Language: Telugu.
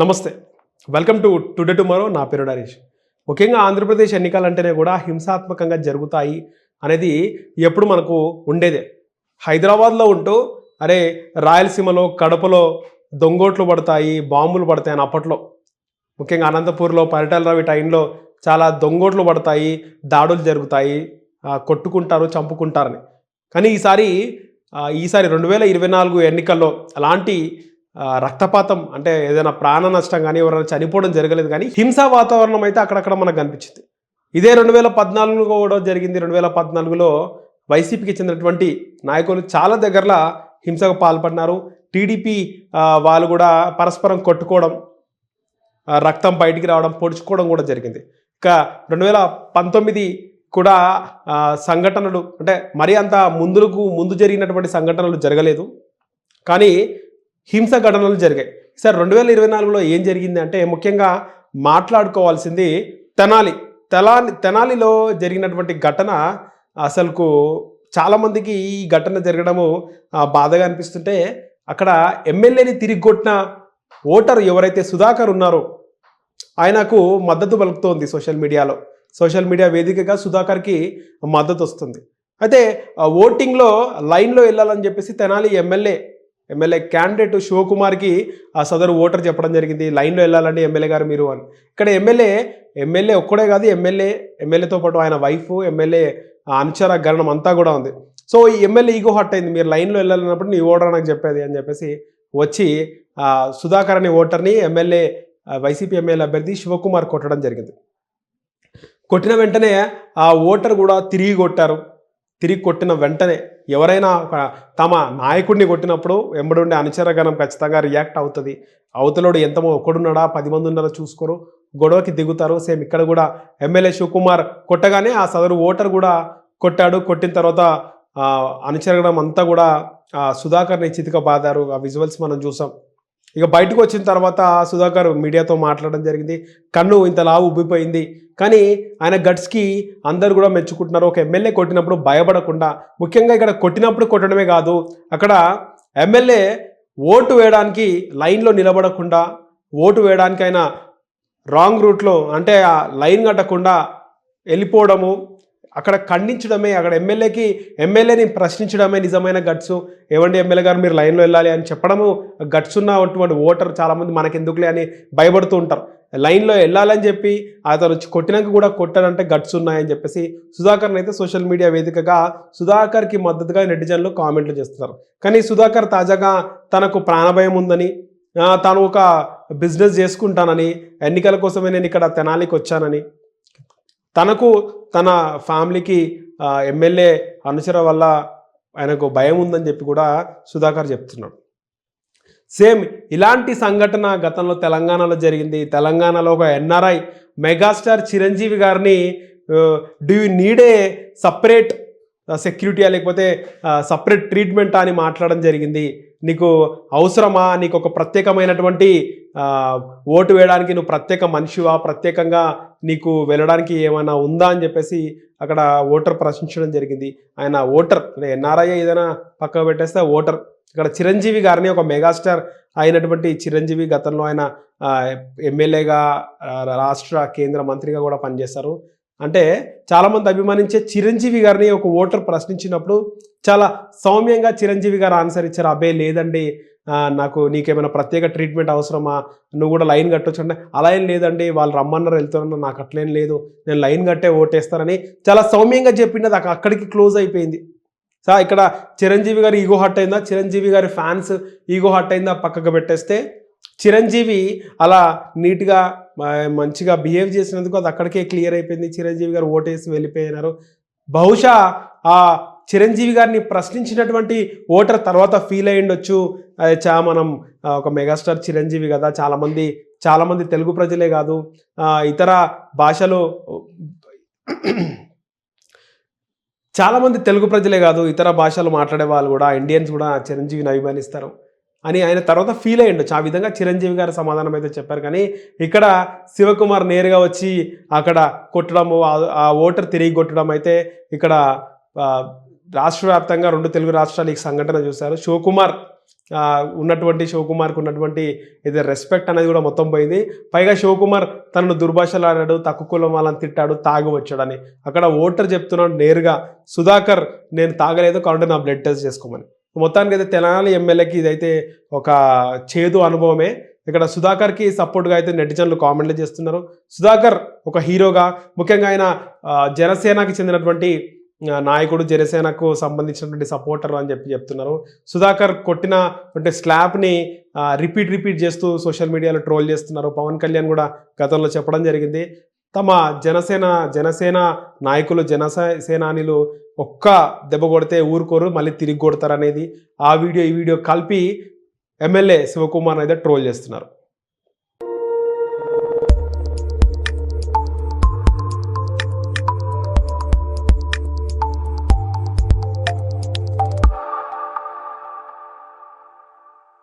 నమస్తే. వెల్కమ్ టు టుడే టుమారో నా పేరు నరేష్. ముఖ్యంగా ఆంధ్రప్రదేశ్ ఎన్నికలంటేనే కూడా హింసాత్మకంగా జరుగుతాయి అనేది ఎప్పుడు మనకు ఉండేదే. హైదరాబాద్లో ఉంటూ అరే రాయలసీమలో కడపలో దొంగోట్లు పడతాయి బాంబులు పడతాయి అని అప్పట్లో. ముఖ్యంగా అనంతపూర్లో పరిటాల రావి టైంలో చాలా దొంగోట్లు పడతాయి దాడులు జరుగుతాయి కొట్టుకుంటారు చంపుకుంటారని. కానీ ఈసారి ఈసారి రెండు వేల ఇరవై నాలుగు ఎన్నికల్లో అలాంటి రక్తపాతం అంటే ఏదైనా ప్రాణ నష్టం కానీ ఎవరైనా చనిపోవడం జరగలేదు కానీ హింసా వాతావరణం అయితే అక్కడక్కడ మనకు కనిపించింది. ఇదే రెండు వేల పద్నాలుగులో కూడా జరిగింది. రెండు వేల పద్నాలుగులో వైసీపీకి చెందినటువంటి నాయకులు చాలా దగ్గరలో హింసకు పాల్పడినారు. టీడీపీ వాళ్ళు కూడా పరస్పరం కొట్టుకోవడం రక్తం బయటికి రావడం పొడుచుకోవడం కూడా జరిగింది. ఇక రెండు వేల పంతొమ్మిది కూడా సంఘటనలు అంటే మరీ అంత ముందులకు ముందు జరిగినటువంటి సంఘటనలు జరగలేదు. కానీ హింస ఘటనలు జరిగాయి. సార్ రెండు వేల ఇరవై నాలుగులో ఏం జరిగింది అంటే ముఖ్యంగా మాట్లాడుకోవాల్సింది తెనాలి. తెలాలి తెనాలిలో జరిగినటువంటి ఘటన అసలుకు చాలామందికి ఈ ఘటన జరగడము బాధగా అనిపిస్తుంటే అక్కడ ఎమ్మెల్యేని తిరిగి కొట్టిన ఓటర్ ఎవరైతే సుధాకర్ ఉన్నారో ఆయనకు మద్దతు పలుకుతోంది సోషల్ మీడియాలో. సోషల్ మీడియా వేదికగా సుధాకర్కి మద్దతు వస్తుంది. అయితే ఓటింగ్లో లైన్లో వెళ్ళాలని చెప్పేసి తెనాలి ఎమ్మెల్యే ఎమ్మెల్యే క్యాండిడేట్ శివకుమార్కి ఆ సదరు ఓటర్ చెప్పడం జరిగింది. లైన్లో వెళ్ళాలండి ఎమ్మెల్యే గారు మీరు అని. ఇక్కడ ఎమ్మెల్యే ఎమ్మెల్యే ఒక్కడే కాదు ఎమ్మెల్యే ఎమ్మెల్యేతో పాటు ఆయన వైఫ్ ఎమ్మెల్యే అనుచర గరణం అంతా కూడా ఉంది. సో ఈ ఎమ్మెల్యే ఈగో హట్ అయింది. మీరు లైన్లో వెళ్ళాలన్నప్పుడు నీ ఓటర్ నాకు చెప్పేది అని చెప్పేసి వచ్చి సుధాకర్ అనే ఓటర్ని ఎమ్మెల్యే వైసీపీ ఎమ్మెల్యే అభ్యర్థి శివకుమార్ కొట్టడం జరిగింది. కొట్టిన వెంటనే ఆ ఓటర్ కూడా తిరిగి కొట్టారు. తిరిగి కొట్టిన వెంటనే ఎవరైనా ఒక తమ నాయకుడిని కొట్టినప్పుడు వెంబడుండే అనుచరగణం ఖచ్చితంగా రియాక్ట్ అవుతుంది. అవతలోడు ఎంతమో ఒకడున్నాడా పది మంది ఉన్నారా చూసుకోరు. గొడవకి దిగుతారు. సేమ్ ఇక్కడ కూడా ఎమ్మెల్యే శివకుమార్ కొట్టగానే ఆ సదరు ఓటర్ కూడా కొట్టాడు. కొట్టిన తర్వాత అనుచరగణం అంతా కూడా సుధాకర్ని చితిక బాదారు ఆ విజువల్స్ మనం చూసాం. ఇక బయటకు వచ్చిన తర్వాత సుధాకర్ మీడియాతో మాట్లాడడం జరిగింది. కన్ను ఇంత లావు ఉబ్బిపోయింది. కానీ ఆయన గట్స్కి అందరు కూడా మెచ్చుకుంటున్నారు. ఒక ఎమ్మెల్యే కొట్టినప్పుడు భయపడకుండా ముఖ్యంగా ఇక్కడ కొట్టినప్పుడు కొట్టడమే కాదు అక్కడ ఎమ్మెల్యే ఓటు వేయడానికి లైన్లో నిలబడకుండా ఓటు వేయడానికి ఆయన రాంగ్ రూట్లో అంటే ఆ లైన్ కట్టకుండా వెళ్ళిపోవడము అక్కడ ఖండించడమే అక్కడ ఎమ్మెల్యేకి ఎమ్మెల్యేని ప్రశ్నించడమే నిజమైన గట్స్. ఏమండి ఎమ్మెల్యే గారు మీరు లైన్లో వెళ్ళాలి అని చెప్పడము గట్స్ ఉన్నటువంటి ఓటర్ చాలామంది మనకెందుకులే అని భయపడుతూ ఉంటారు. లైన్లో వెళ్ళాలని చెప్పి అతను వచ్చి కొట్టినాక కూడా కొట్టాడంటే గట్స్ ఉన్నాయని చెప్పేసి సుధాకర్ని అయితే సోషల్ మీడియా వేదికగా సుధాకర్కి మద్దతుగా నెటిజన్లు కామెంట్లు చేస్తున్నారు. కానీ సుధాకర్ తాజాగా తనకు ప్రాణభయం ఉందని తాను ఒక బిజినెస్ చేసుకుంటానని ఎన్నికల కోసమే నేను ఇక్కడ తెనాలికి వచ్చానని తనకు తన ఫ్యామిలీకి ఎమ్మెల్యే అనుచర వల్ల ఆయనకు భయం ఉందని చెప్పి కూడా సుధాకర్ చెప్తున్నాడు. సేమ్ ఇలాంటి సంఘటన గతంలో తెలంగాణలో జరిగింది. తెలంగాణలో ఒక ఎన్ఆర్ఐ మెగాస్టార్ చిరంజీవి గారిని డూ యూ నీడే ఏ సపరేట్ సెక్యూరిటీయా లేకపోతే సపరేట్ ట్రీట్మెంటా అని మాట్లాడడం జరిగింది. నీకు అవసరమా? నీకు ఒక ప్రత్యేకమైనటువంటి ఓటు వేయడానికి నువ్వు ప్రత్యేక మనిషివా? ప్రత్యేకంగా నీకు వెళ్ళడానికి ఏమైనా ఉందా అని చెప్పేసి అక్కడ ఓటర్ ప్రశ్నించడం జరిగింది. ఆయన ఓటర్ ఎన్ఆర్ఐ ఏదైనా పక్కకు పెట్టేస్తే ఓటర్. ఇక్కడ చిరంజీవి గారిని ఒక మెగాస్టార్ అయినటువంటి చిరంజీవి గతంలో ఆయన ఎమ్మెల్యేగా రాష్ట్ర కేంద్ర మంత్రిగా కూడా పనిచేశారు. అంటే చాలామంది అభిమానించే చిరంజీవి గారిని ఒక ఓటర్ ప్రశ్నించినప్పుడు చాలా సౌమ్యంగా చిరంజీవి గారు ఆన్సర్ ఇచ్చారు అబ్బే లేదండి. నాకు నీకేమైనా ప్రత్యేక ట్రీట్మెంట్ అవసరమా? నువ్వు కూడా లైన్ కట్టొచ్చు అంటే అలా ఏం లేదండి. వాళ్ళు రమ్మన్నారు వెళ్తున్నారు నాకు అట్లేం లేదు. నేను లైన్ కట్టే ఓటేస్తానని చాలా సౌమ్యంగా చెప్పింది అది అక్కడికి క్లోజ్ అయిపోయింది. సో ఇక్కడ చిరంజీవి గారి ఈగో హట్ అయిందా? చిరంజీవి గారి ఫ్యాన్స్ ఈగో హట్ అయిందా? పక్కకు పెట్టేస్తే చిరంజీవి అలా నీట్గా మంచిగా బిహేవ్ చేసినందుకు అది అక్కడికే క్లియర్ అయిపోయింది. చిరంజీవి గారు ఓటేసి వెళ్ళిపోయినారు. బహుశా ఆ చిరంజీవి గారిని ప్రశ్నించినటువంటి ఓటర్ తర్వాత ఫీల్ అయి ఉండొచ్చు. చా మనం ఒక మెగాస్టార్ చిరంజీవి కదా చాలామంది చాలామంది తెలుగు ప్రజలే కాదు. ఇతర భాషలు చాలామంది తెలుగు ప్రజలే కాదు ఇతర భాషలు మాట్లాడే వాళ్ళు కూడా ఇండియన్స్ కూడా చిరంజీవిని అభిమానిస్తారు అని ఆయన తర్వాత ఫీల్ అయ్యిండు ఆ విధంగా చిరంజీవి గారు సమాధానం అయితే చెప్పారు. కానీ ఇక్కడ శివకుమార్ నేరుగా వచ్చి అక్కడ కొట్టడము ఆ- ఓటర్ తిరిగి కొట్టడం అయితే ఇక్కడ రాష్ట్ర వ్యాప్తంగా రెండు తెలుగు రాష్ట్రాలు ఈ సంఘటన చూశారు. శివకుమార్ ఉన్నటువంటి శివకుమార్కి ఉన్నటువంటి ఇది రెస్పెక్ట్ అనేది కూడా మొత్తం పోయింది. పైగా శివకుమార్ తనను దుర్భాషలు ఆడాడు తక్కువ కులం వాళ్ళని తిట్టాడు తాగి వచ్చాడని అక్కడ ఓటర్ చెప్తున్నాడు నేరుగా సుధాకర్ నేను తాగలేదు కాబట్టి నా బ్లడ్ టెస్ట్ చేసుకోమని. మొత్తానికి అయితే తెలంగాణ ఎమ్మెల్యేకి ఇదైతే ఒక చేదు అనుభవమే. ఇక్కడ సుధాకర్కి సపోర్ట్గా అయితే నెటిజన్లు కామెంట్లు చేస్తున్నారు. సుధాకర్ ఒక హీరోగా ముఖ్యంగా ఆయన జనసేనకి చెందినటువంటి నాయకుడు జనసేనకు సంబంధించినటువంటి సపోర్టర్ అని చెప్పి చెప్తున్నారు. సుధాకర్ కొట్టిన అంటే స్లాబ్ని రిపీట్ రిపీట్ చేస్తూ సోషల్ మీడియాలో ట్రోల్ చేస్తున్నారు. పవన్ కళ్యాణ్ కూడా గతంలో చెప్పడం జరిగింది. తమ జనసేన జనసేన నాయకులు జనసేనానిలు ఒక్క దెబ్బ కొడితే ఊరుకోరు మళ్ళీ తిరిగి కొడతారు అనేది ఆ వీడియో ఈ వీడియో కలిపి ఎమ్మెల్యే శివకుమార్ అయితే ట్రోల్ చేస్తున్నారు.